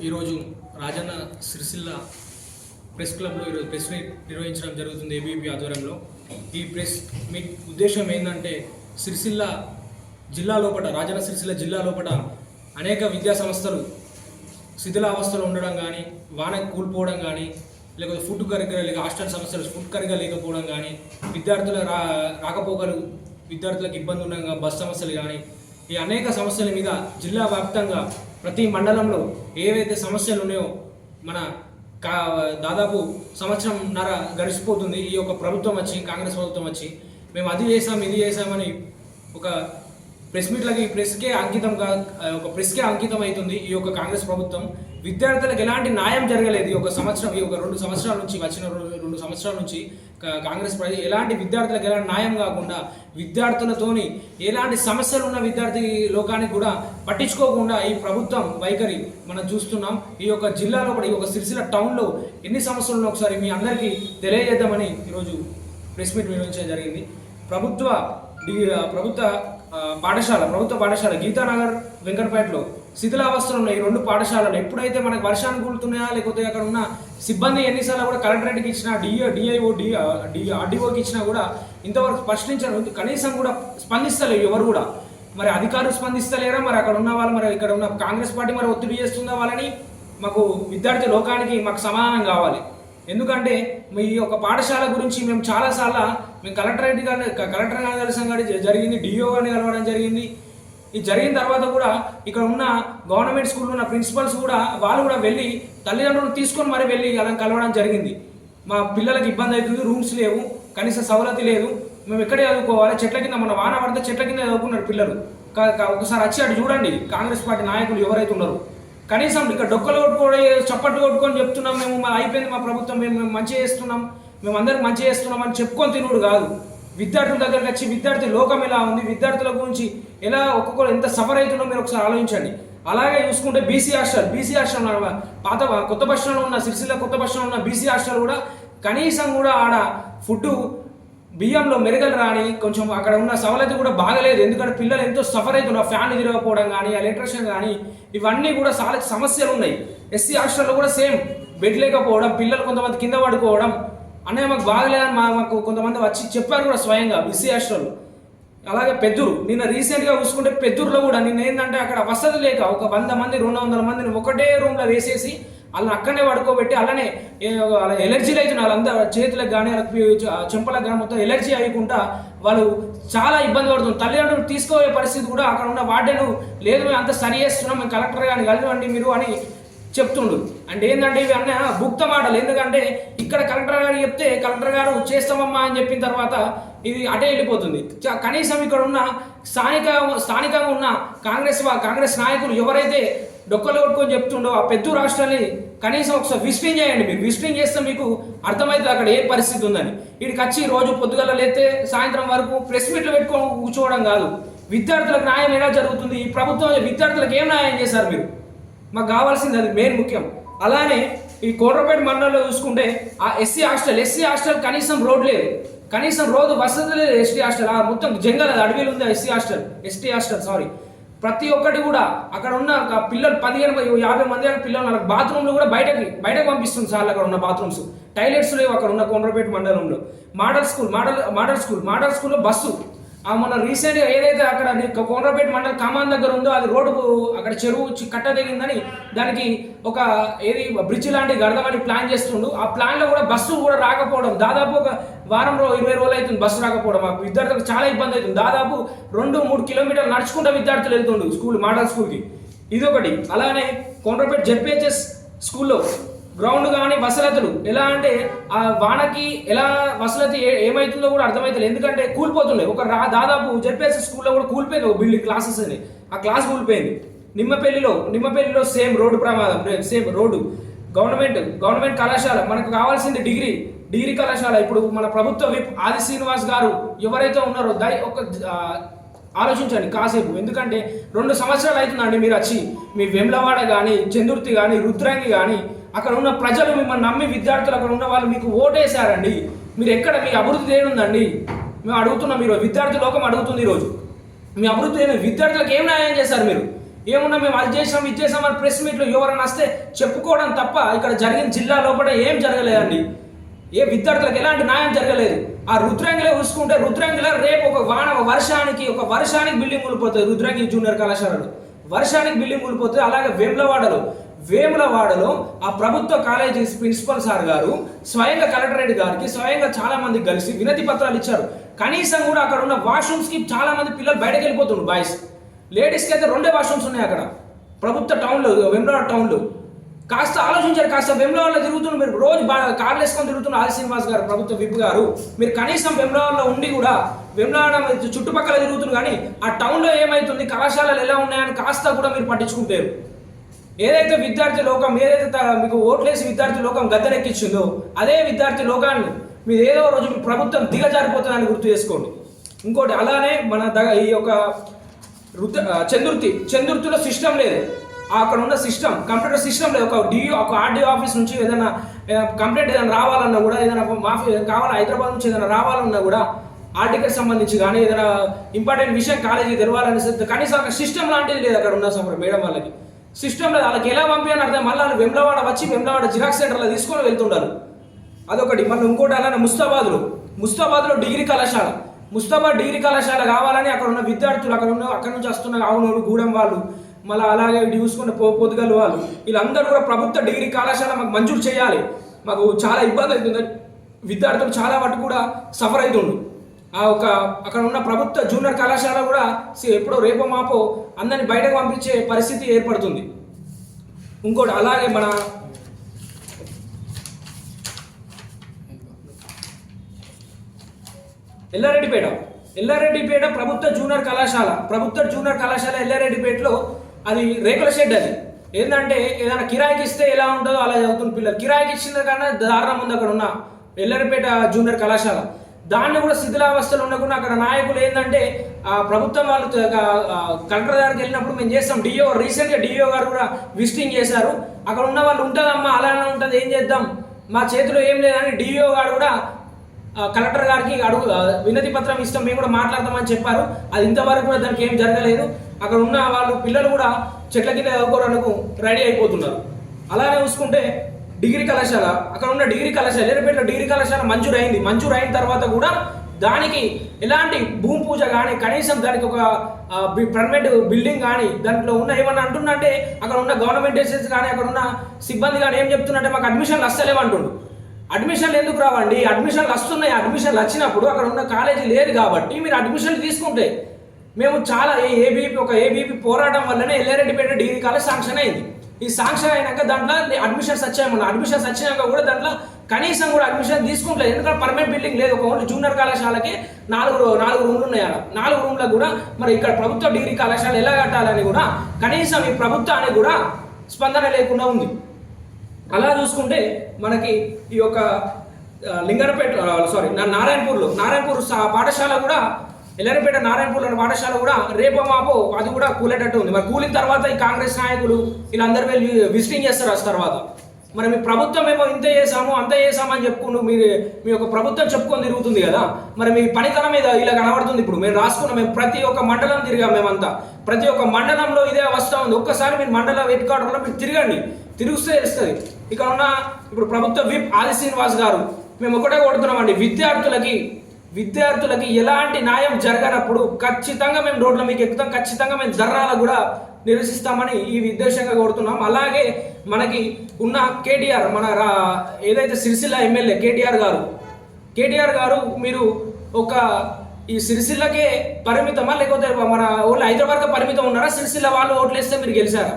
ఈరోజు రాజన్న సిరిసిల్ల ప్రెస్ క్లబ్లో ఈరోజు ప్రెస్ మీట్ నిర్వహించడం జరుగుతుంది ఏబీపీ ఆధ్వర్యంలో. ఈ ప్రెస్ మీట్ ఉద్దేశం ఏంటంటే సిరిసిల్ల జిల్లా లోపల రాజన్న సిరిసిల్ల జిల్లా లోపల అనేక విద్యా సంస్థలు శిథిలావస్థలో ఉండడం కానీ వాన కూలిపోవడం కానీ లేకపోతే ఫుడ్ కరిగా లేక హాస్టల్ సమస్యలు ఫుడ్ కరిగా లేకపోవడం కానీ విద్యార్థుల రా రాకపోకలు విద్యార్థులకు ఇబ్బంది ఉండగా బస్ సమస్యలు కానీ ఈ అనేక సమస్యల మీద జిల్లా వ్యాప్తంగా ప్రతి మండలంలో ఏవైతే సమస్యలు ఉన్నాయో మన కా దాదాపు సంవత్సరంన్నర గడిచిపోతుంది. ఈ యొక్క ప్రభుత్వం వచ్చి కాంగ్రెస్ ప్రభుత్వం వచ్చి మేము అది చేసాం ఇది చేసామని ఒక ప్రెస్ మీట్లకి ప్రెస్కే అంకితం కా ఒక ప్రెస్కే అంకితం అవుతుంది ఈ యొక్క కాంగ్రెస్ ప్రభుత్వం. విద్యార్థులకు ఎలాంటి న్యాయం జరగలేదు ఈ ఒక సంవత్సరం ఈ ఒక రెండు సంవత్సరాల నుంచి వచ్చిన రెండు సంవత్సరాల నుంచి. కాంగ్రెస్ ప్రజలు ఎలాంటి విద్యార్థులకు ఎలాంటి న్యాయం కాకుండా విద్యార్థులతోని ఎలాంటి సమస్యలు ఉన్న విద్యార్థి లోకానికి కూడా పట్టించుకోకుండా ఈ ప్రభుత్వం వైఖరి మనం చూస్తున్నాం. ఈ యొక్క జిల్లాలో కూడా ఈ యొక్క సిరిసిల్ల టౌన్లో ఎన్ని సమస్యలు ఉన్నాయో ఒకసారి మీ అందరికీ తెలియజేద్దామని ఈరోజు ప్రెస్ మీట్ నిర్వహించడం జరిగింది. ప్రభుత్వ డి- ప్రభుత్వ పాఠశాల ప్రభుత్వ పాఠశాల గీతానగర్ వెంకటపేటలో శిథిలావస్థలు ఉన్నాయి రెండు పాఠశాలలు. ఎప్పుడైతే మనకు వర్షాన్ని కూలుతున్నాయా లేకపోతే అక్కడ ఉన్న సిబ్బంది ఎన్నిసార్లు కూడా కలెక్టరేట్కి ఇచ్చినా డిఓ డిఐఓ డి ఆర్డీఓకి ఇచ్చినా కూడా ఇంతవరకు స్పష్టించారు కనీసం కూడా స్పందిస్తలేరు ఎవరు కూడా. మరి అధికారులు స్పందిస్తలేరా? మరి అక్కడ ఉన్న వాళ్ళు మరి ఇక్కడ ఉన్న కాంగ్రెస్ పార్టీ మరి ఒత్తిడి చేస్తుందా వాళ్ళని? మాకు విద్యార్థి లోకానికి మాకు సమాధానం కావాలి. ఎందుకంటే మీ యొక్క పాఠశాల గురించి మేము చాలాసార్లు మేము కలెక్టరేట్ కానీ కలెక్టర్ గారిని కలిసాం కానీ జరిగింది డిఓ గారిని కలవడం జరిగింది. ఇది జరిగిన తర్వాత కూడా ఇక్కడ ఉన్న గవర్నమెంట్ స్కూల్లో ఉన్న ప్రిన్సిపల్స్ కూడా వాళ్ళు కూడా వెళ్ళి తల్లిదండ్రులను తీసుకొని మరి వెళ్ళి అలా కలవడం జరిగింది. మా పిల్లలకి ఇబ్బంది అవుతుంది రూమ్స్ లేవు కనీస సవలతి లేదు. మేము ఎక్కడే చదువుకోవాలి? చెట్ల కింద మన వాన పడితే చెట్ల కింద చదువుకున్నారు పిల్లలు. ఒకసారి వచ్చి అటు చూడండి. కాంగ్రెస్ పార్టీ నాయకులు ఎవరైతే ఉన్నారో. కనీసం ఇక్కడ డొక్కలు కొట్టుకోవడం చప్పట్లు కొట్టుకొని చెప్తున్నాం మేము మా అయిపోయింది మా ప్రభుత్వం మేము మేము మంచి చేస్తున్నాం. మేము అందరికి మంచి చేస్తున్నాం అని చెప్పుకొని తినుడు కాదు. విద్యార్థుల దగ్గరకు వచ్చి విద్యార్థి లోకం ఎలా ఉంది విద్యార్థుల గురించి ఎలా ఒక్కొక్కరు ఎంత సఫర్ అవుతుందో మీరు ఒకసారి ఆలోచించండి. అలాగే చూసుకుంటే బీసీ హాస్టల్ బీసీ హాస్టల్ పాత కొత్త బస్ ఉన్న సిరిసిల్ల కొత్త బస్ ఉన్న బీసీ హాస్టల్ కూడా కనీసం కూడా ఆడ ఫుడ్ బియ్యంలో మెరుగలు రాని కొంచెం అక్కడ ఉన్న సవలతి కూడా బాగలేదు. ఎందుకంటే పిల్లలు ఎంతో సఫర్ అవుతున్నారు. ఫ్యాన్ తిరగకపోవడం కానీ ఆ ఎలక్ట్రిషన్ కానీ ఇవన్నీ కూడా చాలా సమస్యలు ఉన్నాయి. ఎస్సీ హాస్టల్లో కూడా సేమ్ బెడ్ లేకపోవడం పిల్లలు కొంతమంది కింద పడుకోవడం అన్నయ్య మాకు బాగలేదని మా మాకు కొంతమంది వచ్చి చెప్పారు కూడా స్వయంగా బిస్సీ హాస్టల్ అలాగే పెద్దూరు. నిన్న రీసెంట్గా చూసుకుంటే పెద్దూరులో కూడా నిన్న ఏంటంటే అక్కడ వసతి లేక ఒక వంద మంది రెండు వందల మందిని ఒకటే రూమ్లో వేసేసి వాళ్ళని అక్కడనే పడుకోబెట్టి అలానే ఏ- వాళ్ళ ఎలర్జీలు అవుతున్నాయి వాళ్ళందరూ చేతులకు కానీ వాళ్ళకి చెంపలకు కానీ మొత్తం ఎలర్జీ అయ్యకుండా వాళ్ళు చాలా ఇబ్బంది పడుతుంది తల్లిదండ్రులు తీసుకోవే పరిస్థితి కూడా అక్కడ ఉన్న వార్డెను లేదు మేము అంత సరి చేస్తున్నాం మేము కలెక్టర్ గారిని కలవండి మీరు అని చెప్తుండు. అంటే ఏంటంటే ఇవి అన్న భుక్త మాటలు. ఎందుకంటే ఇక్కడ కలెక్టర్ గారు చెప్తే కలెక్టర్ గారు చేస్తామమ్మా అని చెప్పిన తర్వాత ఇది అటే వెళ్ళిపోతుంది. చ- కనీసం ఇక్కడ ఉన్న స్థానిక స్థానికంగా ఉన్న కాంగ్రెస్ కాంగ్రెస్ నాయకులు ఎవరైతే డొక్కలు కొట్టుకొని చెప్తుండో ఆ పెద్ద రాష్ట్రాన్ని కనీసం ఒకసారి విజిటింగ్ చేయండి మీరు. విజిటింగ్ చేస్తే మీకు అర్థమవుతుంది అక్కడ ఏ పరిస్థితి ఉందని. వీడికి వచ్చి రోజు పొద్దుగల లేతే సాయంత్రం వరకు ప్రెస్ మీట్లు పెట్టుకొని కూర్చోవడం కాదు. విద్యార్థులకు న్యాయం ఎలా జరుగుతుంది? ఈ ప్రభుత్వం విద్యార్థులకు ఏం న్యాయం చేశారు మీరు? మాకు కావాల్సింది అది మెయిన్ ముఖ్యం. అలానే ఈ కోట్రపేట మండలంలో చూసుకుంటే ఆ ఎస్సీ హాస్టల్ ఎస్సీ హాస్టల్ కనీసం రోడ్ లేదు. కనీసం రోడ్డు వసతి లేదు ఎస్టీ హాస్టల్. ఆ మొత్తం జంగల్ అది అడవిలు ఉంది SC hostel ST hostel sorry ప్రతి ఒక్కటి కూడా అక్కడ ఉన్న ఒక పిల్లలు పదిహేను యాభై మంది పిల్లలు వాళ్ళకి బాత్రూమ్లు కూడా బయటకి బయటకు పంపిస్తుంది సార్ అక్కడ ఉన్న బాత్రూమ్స్. టాయిలెట్స్ లేవు అక్కడ ఉన్న కొండ్రపేట మండలంలో. Model school model model school model స్కూల్లో బస్సు. మొన్న రీసెంట్గా ఏదైతే అక్కడ కొండ్రపేట కోనరాపేట మండలం కామాన్ దగ్గర ఉందో అది రోడ్డు అక్కడ చెరువు కట్ట తెగిందని దానికి ఒక ఏది బ్రిడ్జ్ లాంటి గడదామని ప్లాన్ చేస్తుండు. ఆ ప్లాన్లో కూడా బస్సు కూడా రాకపోవడం దాదాపు ఒక వారం రో ఇరవై రోజులు అవుతుంది బస్సు రాకపోవడం. మాకు విద్యార్థులకు చాలా ఇబ్బంది అవుతుంది. దాదాపు రెండు మూడు కిలోమీటర్లు నడుచుకుంటూ విద్యార్థులు వెళ్తుండు స్కూల్ మోడల్ స్కూల్కి. ఇదొకటి. అలానే కొండ్రపేట జెడ్పిహెచ్ఎస్ స్కూల్లో గ్రౌండ్ కానీ వసలతులు. ఎలా అంటే ఆ వానకి ఎలా వసలతి ఏ- ఏమైతుందో కూడా అర్థమవుతుంది ఎందుకంటే కూలిపోతున్నాయి. ఒక రా దాదాపు జెడ్పిఎస్ స్కూల్లో కూడా కూలిపోయింది ఒక బిల్డింగ్ క్లాసెస్ అని. ఆ క్లాస్ కూలిపోయింది. నిమ్మపల్లిలో నిమ్మపల్లిలో సేమ్ రోడ్డు ప్రమాదం సేమ్ రోడ్డు గవర్నమెంట్ గవర్నమెంట్ కళాశాల మనకు కావాల్సింది డిగ్రీ డిగ్రీ కళాశాల. ఇప్పుడు మన ప్రభుత్వ విప్ ఆది శ్రీనివాస్ గారు ఎవరైతే ఉన్నారో దయ ఒక ఆలోచించండి కాసేపు. ఎందుకంటే రెండు సంవత్సరాలు అవుతుందండి మీరు వచ్చి. మీ వెమ్లవాడ కానీ చందుర్తి కానీ రుద్రాంగి కానీ అక్కడ ఉన్న ప్రజలు మిమ్మల్ని నమ్మి విద్యార్థులు అక్కడ ఉన్న వాళ్ళు మీకు ఓటేశారండి. మీరు ఎక్కడ మీ అభివృద్ధి ఏముందండి మేము అడుగుతున్నాం మీరు విద్యార్థి లోకం అడుగుతుంది ఈరోజు. మీ అభివృద్ధి ఏమి విద్యార్థులకు ఏం న్యాయం చేశారు మీరు? ఏమున్నా మేము అది చేసాం ఇది చేసాం అని ప్రెస్ మీట్లో ఎవరైనా వస్తే చెప్పుకోవడం తప్ప ఇక్కడ జరిగిన జిల్లా లోపల ఏం జరగలేదండి. ఏ విద్యార్థులకు ఎలాంటి న్యాయం జరగలేదు. ఆ రుద్రంగిలో చూసుకుంటే రుద్రంగిలో రేపు ఒక వాన ఒక వర్షానికి ఒక వర్షానికి బిల్డింగ్ కూలిపోతుంది రుద్రంగి జూనియర్ కళాశాలలో. వర్షానికి బిల్డింగ్ కూలిపోతుంది అలాగే వేములవాడలో. వేములవాడలో ఆ ప్రభుత్వ కాలేజీ ప్రిన్సిపల్ సార్ గారు స్వయంగా కలెక్టరేట్ గారికి స్వయంగా చాలా మంది కలిసి వినతి పత్రాలు ఇచ్చారు. కనీసం కూడా అక్కడ ఉన్న వాష్రూమ్స్కి చాలా మంది పిల్లలు బయటకు వెళ్ళిపోతుండ్రు బాయ్స్. లేడీస్కి అయితే రెండే వాష్రూమ్స్ ఉన్నాయి అక్కడ. ప్రభుత్వ టౌన్లో వెమ్లవాడ టౌన్లో. కాస్త ఆలోచించారు కాస్త వెమ్లవాడలో తిరుగుతున్నారు మీరు. రోజు బాగా కార్లు వేసుకొని తిరుగుతున్న ఆది శ్రీనివాస్ గారు ప్రభుత్వ విప్ గారు. మీరు కనీసం వెమ్లవాడలో ఉండి కూడా వెమ్లవాడ చుట్టుపక్కల తిరుగుతున్నారు కానీ ఆ టౌన్లో ఏమవుతుంది కళాశాలలు ఎలా ఉన్నాయని కాస్త కూడా మీరు పట్టించుకుంటారు. ఏదైతే విద్యార్థి లోకం ఏదైతే మీకు ఓట్లేసి విద్యార్థి లోకం గద్దెనెక్కించిందో అదే విద్యార్థి లోకాన్ని మీరు ఏదో రోజు మీ ప్రభుత్వం దిగజారిపోతుందని గుర్తు చేసుకోండి. ఇంకోటి అలానే మన ద ఈ యొక్క రుద్ర చంద్రుతి చంద్రుతిలో సిస్టమ్ లేదు. అక్కడ ఉన్న సిస్టమ్ కంప్యూటర్ సిస్టమ్ లేదు. ఒక డిఓ ఒక ఆర్డీఓ ఆఫీస్ నుంచి ఏదైనా కంప్లైంట్ ఏదైనా రావాలన్నా కూడా ఏదైనా మాఫీ కావాలి హైదరాబాద్ నుంచి ఏదైనా రావాలన్నా కూడా ఆర్టికల్ సంబంధించి కానీ ఏదైనా ఇంపార్టెంట్ విషయం కాలేజీ తెరవాలని కనీసం ఒక సిస్టమ్ లాంటిది లేదు అక్కడ ఉన్న సమయం మేడం వాళ్ళకి. సిస్టమ్ లేదు వాళ్ళకి ఎలా పంపించాలని అర్థం మళ్ళీ వాళ్ళు వెమ్లవాడ వచ్చి వెమ్లవాడ జిరాక్స్ సెంటర్లో తీసుకొని వెళ్తుండారు. అదొకటి. మళ్ళీ ఇంకోటి అలానే ముస్తాబాద్లో. ముస్తాబాద్లో డిగ్రీ కళాశాల. ముస్తాబాద్ డిగ్రీ కళాశాల కావాలని అక్కడ ఉన్న విద్యార్థులు అక్కడ ఉన్న అక్కడ నుంచి వస్తున్న ఆవునోడు గూడెం వాళ్ళు మళ్ళీ అలాగే ఇటు చూసుకున్న పో పొద్దుగలు వాళ్ళు వీళ్ళందరూ కూడా ప్రభుత్వ డిగ్రీ కళాశాల మాకు మంజూరు చేయాలి. మాకు చాలా ఇబ్బంది అవుతుంది. విద్యార్థులు చాలా మటుకు కూడా సఫర్ అవుతుండు ఆ ఒక అక్కడ ఉన్న ప్రభుత్వ జూనియర్ కళాశాల కూడా సి- ఎప్పుడో రేపో మాపో అందరిని బయటకు పంపించే పరిస్థితి ఏర్పడుతుంది. ఇంకోటి అలాగే మన ఎల్లారెడ్డిపేట. ఎల్లారెడ్డిపేట ప్రభుత్వ జూనియర్ కళాశాల. ప్రభుత్వ జూనియర్ కళాశాల ఎల్లారెడ్డిపేటలో అది రేకుల షెడ్ అది. ఏంటంటే ఏదైనా కిరాయికి ఇస్తే ఎలా ఉంటుందో అలా చదువుతున్న పిల్లలు. కిరాయికి ఇచ్చిన కన్నా దారుణం ఉంది అక్కడ ఉన్న ఎల్లారెడ్డిపేట జూనియర్ కళాశాల. దాన్ని కూడా శిథిలావస్థలు ఉండకుండా అక్కడ నాయకులు ఏంటంటే ఆ ప్రభుత్వం వాళ్ళు కలెక్టర్ గారికి వెళ్ళినప్పుడు మేము చేస్తాం. డిఓ రీసెంట్గా డిఓ గారు కూడా విజిటింగ్ చేశారు. అక్కడ ఉన్న వాళ్ళు ఉంటుందమ్మా అలానే ఉంటుంది ఏం చేద్దాం? మా చేతిలో ఏం లేదని డిఓ గారు కూడా కలెక్టర్ గారికి అడుగు వినతి పత్రం ఇస్తాం మేము కూడా మాట్లాడతామని చెప్పారు. అది ఇంతవరకు కూడా దానికి ఏం జరగలేదు. అక్కడ ఉన్న వాళ్ళు పిల్లలు కూడా చెట్ల కింద రెడీ అయిపోతున్నారు. అలానే చూసుకుంటే డిగ్రీ కళాశాల అక్కడ ఉన్న డిగ్రీ కళాశాల ఎర్రపేటలో డిగ్రీ కళాశాల మంజూరు అయింది మంజూరు అయిన తర్వాత కూడా దానికి ఎలాంటి భూమి పూజ కానీ కనీసం దానికి ఒక పర్మనెంట్ బిల్డింగ్ కానీ దాంట్లో ఉన్న ఏమన్నా అంటుందంటే అక్కడ ఉన్న గవర్నమెంట్ ఏజెన్సీ కానీ అక్కడ ఉన్న సిబ్బంది కానీ ఏం చెప్తున్నట్టే మాకు అడ్మిషన్లు వస్తలేవు అంటుండు అడ్మిషన్లు ఎందుకు రావండి? అడ్మిషన్లు వస్తున్నాయి. అడ్మిషన్లు వచ్చినప్పుడు అక్కడ ఉన్న కాలేజీ లేదు కాబట్టి మీరు అడ్మిషన్లు తీసుకుంటే మేము చాలా ఏబీపీ ఒక ఏబీపీ పోరాటం వల్లనే ఎల్లారెడ్డిపేట డిగ్రీ కాలేజ్ శాంక్షన్ అయింది. ఈ శాంక్షన్ అయినాక దాంట్లో అడ్మిషన్స్ వచ్చాయమన్నా అడ్మిషన్స్ వచ్చినాక కూడా దాంట్లో కనీసం కూడా అడ్మిషన్ తీసుకుంటలేదు. ఎందుకంటే పర్మనెంట్ బిల్డింగ్ లేదు. ఒక ఓన్లీ జూనియర్ కళాశాలకి నాలుగు నాలుగు రూమ్లు ఉన్నాయి అలా నాలుగు రూమ్లకు కూడా మరి ఇక్కడ ప్రభుత్వ డిగ్రీ కళాశాల ఎలా కట్టాలని కూడా కనీసం ఈ ప్రభుత్వానికి కూడా స్పందన లేకుండా ఉంది. అలా చూసుకుంటే మనకి ఈ యొక్క లింగనపేట సారీ నారాయణపూర్లో నారాయణపూర్ పాఠశాల కూడా ఎల్లరిపేట నారాయణపూర్ పాఠశాల కూడా రేపో మాపో అది కూడా కూలేటట్టు ఉంది. మరి కూలిన తర్వాత ఈ కాంగ్రెస్ నాయకులు వీళ్ళందరూ వెళ్ళి విజిటింగ్ చేస్తారు ఆ తర్వాత. మరి మీ ప్రభుత్వం ఏమో ఇంత చేసాము అంత చేసామని చెప్పుకుంటూ మీరు మీ యొక్క ప్రభుత్వం చెప్పుకొని తిరుగుతుంది కదా. మరి మీ పనితనం మీద ఇలా కనబడుతుంది ఇప్పుడు. మేము రాసుకున్నాం మేము ప్రతి ఒక్క మండలం తిరిగాం మేమంతా. ప్రతి ఒక్క మండలంలో ఇదే అవస్థ ఉంది. ఒక్కసారి మీరు మండల హెడ్ క్వార్టర్లో మీరు తిరగండి. తిరుగుస్తే తెలుస్తుంది. ఇక్కడ ఉన్న ఇప్పుడు ప్రభుత్వ విప్ ఆది శ్రీనివాస్ గారు మేము ఒకటే కొడుతున్నామండి. విద్యార్థులకి విద్యార్థులకి ఎలాంటి న్యాయం జరగనప్పుడు ఖచ్చితంగా మేము రోడ్ల మీకు ఎక్కుతాం ఖచ్చితంగా మేము ధర్నాలకు కూడా నిరసిస్తామని ఈ ఉద్దేశంగా కోరుతున్నాం. అలాగే మనకి ఉన్న కేటీఆర్ మన రా ఏదైతే సిరిసిల్ల ఎమ్మెల్యే కేటీఆర్ గారు కేటీఆర్ గారు మీరు ఒక ఈ సిరిసిల్లకే పరిమితమా? లేకపోతే మన ఓన్లీ హైదరాబాద్కి పరిమితం ఉన్నారా? సిరిసిల్ల వాళ్ళు ఓట్లేస్తే మీరు గెలిచారా?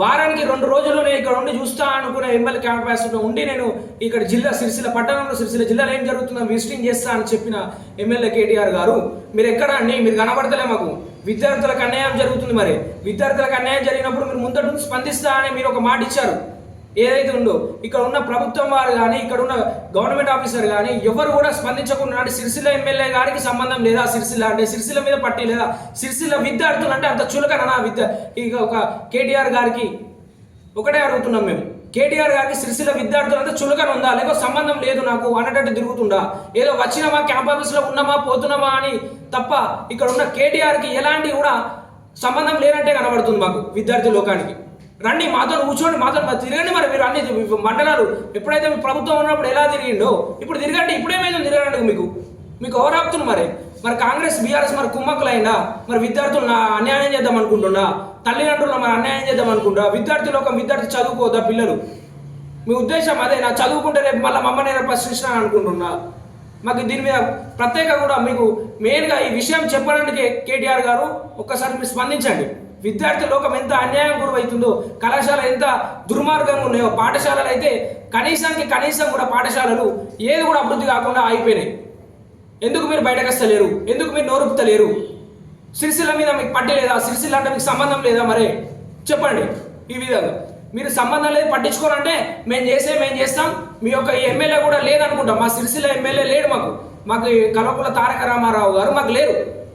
వారానికి రెండు రోజులు నేను ఇక్కడ ఉండి చూస్తా అనుకునే ఎమ్మెల్యే క్యాంపస్లో ఉండి నేను ఇక్కడ జిల్లా సిరిసిల్ల పట్టణంలో సిరిసిల్ల జిల్లాలో ఏం జరుగుతుందో విజిటింగ్ చేస్తా అని చెప్పిన ఎమ్మెల్యే కేటీఆర్ గారు మీరు ఎక్కడ అండి? మీరు కనబడతలే మాకు. విద్యార్థులకు అన్యాయం జరుగుతుంది మరి. విద్యార్థులకు అన్యాయం జరిగినప్పుడు మీరు ముందట స్పందిస్తా అని మీరు ఒక మాట ఇచ్చారు. ఏదైతే ఉందో ఇక్కడ ఉన్న ప్రభుత్వం వారు కానీ ఇక్కడ ఉన్న గవర్నమెంట్ ఆఫీసర్ కానీ ఎవరు కూడా స్పందించకుండా అంటే సిరిసిల్ల ఎమ్మెల్యే గారికి సంబంధం లేదా? సిరిసిల్ల అంటే సిరిసిల్ల మీద పట్టి లేదా? సిరిసిల్ల విద్యార్థులు అంటే అంత చులకన నా విద్య? ఇక ఒక కేటీఆర్ గారికి ఒకటే అడుగుతున్నాం మేము. కేటీఆర్ గారికి సిరిసిల్ల విద్యార్థులు అంటే చులకన ఉందా? లేకపోతే సంబంధం లేదు నాకు అన్నట్టు తిరుగుతుందా? ఏదో వచ్చినామా క్యాంప్ ఆఫీస్లో ఉన్నామా పోతున్నామా అని తప్ప ఇక్కడ ఉన్న కేటీఆర్కి ఎలాంటి కూడా సంబంధం లేనట్టే కనబడుతుంది మాకు విద్యార్థి లోకానికి. రండి మాతో కూర్చోండి మాతో మరి తిరగండి మరి మీరు అన్ని మండలాలు. ఎప్పుడైతే మీ ప్రభుత్వం ఉన్నప్పుడు ఎలా తిరిగిండో ఇప్పుడు తిరగండి ఇప్పుడేమైందో తిరగండి మీకు. మీకు ఎవరు మరి. మరి కాంగ్రెస్ బీఆర్ఎస్ మరి కుమ్మక్కులైనా మరి విద్యార్థులు నా అన్యాయం చేద్దాం అనుకుంటున్నా తల్లిదండ్రులు మరి అన్యాయం చేద్దాం అనుకుంటా విద్యార్థులు ఒక విద్యార్థి చదువుకోదా పిల్లలు? మీ ఉద్దేశం అదే నా చదువుకుంటే రేపు మళ్ళీ మమ్మల్ని నేను ప్రశ్నిస్తాను అనుకుంటున్నా. మాకు దీని మీద ప్రత్యేక కూడా మీకు మెయిన్గా ఈ విషయం చెప్పడానికి కేటీఆర్ గారు ఒక్కసారి మీరు స్పందించండి. విద్యార్థి లోకం ఎంత అన్యాయం గురవుతుందో కళాశాల ఎంత దుర్మార్గంగా ఉన్నాయో పాఠశాలలు అయితే కనీసానికి కనీసం కూడా పాఠశాలలు ఏది కూడా అభివృద్ధి కాకుండా ఆగిపోయినాయి. ఎందుకు మీరు బయటకు వస్తలేరు ఎందుకు మీరు నోరుపుతలేరు? సిరిసిల్ల మీద మీకు పట్టి లేదా? సిరిసిల్ల అంటే మీకు సంబంధం లేదా మరే? చెప్పండి ఈ విధంగా. మీరు సంబంధం లేదు పట్టించుకోరంటే మేము చేసే మేము చేస్తాం. మీ యొక్క ఎమ్మెల్యే కూడా లేదనుకుంటాం. మా సిరిసిల్ల ఎమ్మెల్యే లేడు మాకు. మాకు కలవకుల తారక రామారావు గారు మాకు లేరు.